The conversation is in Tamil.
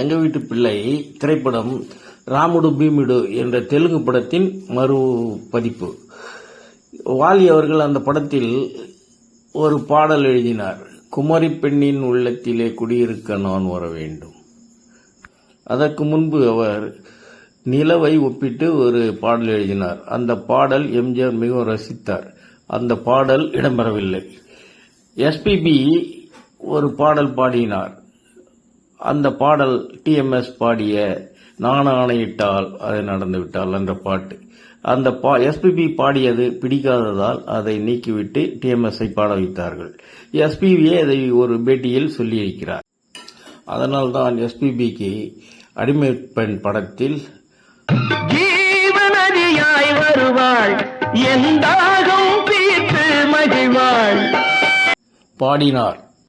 எங்கள் வீட்டு பிள்ளை திரைப்படம் ராமுடு பீமிடு என்ற தெலுங்கு படத்தின் மறு பதிப்பு. வாலி அவர்கள் அந்த படத்தில் ஒரு பாடல் எழுதினார் குமரி பெண்ணின் உள்ளத்திலே குடியிருக்க நான் வர வேண்டும். அதற்கு முன்பு அவர் நிலவை ஒப்பிட்டு ஒரு பாடல் எழுதினார். அந்த பாடல் எம்ஜிஆர் மிகவும் ரசித்தார். அந்த பாடல் இடம்பெறவில்லை. எஸ்பிபி ஒரு பாடல் பாடினார். அந்த பாடல் டிஎம்எஸ் பாடிய நான் ஆணையிட்டால் அது நடந்துவிட்டால் என்ற பாட்டு. அந்த பா எஸ்பிபி பாடியது பிடிக்காததால் அதை நீக்கிவிட்டு டிஎம்எஸ்ஐ பாட வைத்தார்கள். எஸ்பிபியே அதை ஒரு பேட்டியில் சொல்லியிருக்கிறார். அதனால்தான் எஸ்பிபிக்கு அடிமை பெண் படத்தில் ஜீவநதியாய் வருவாள். பாடினார்.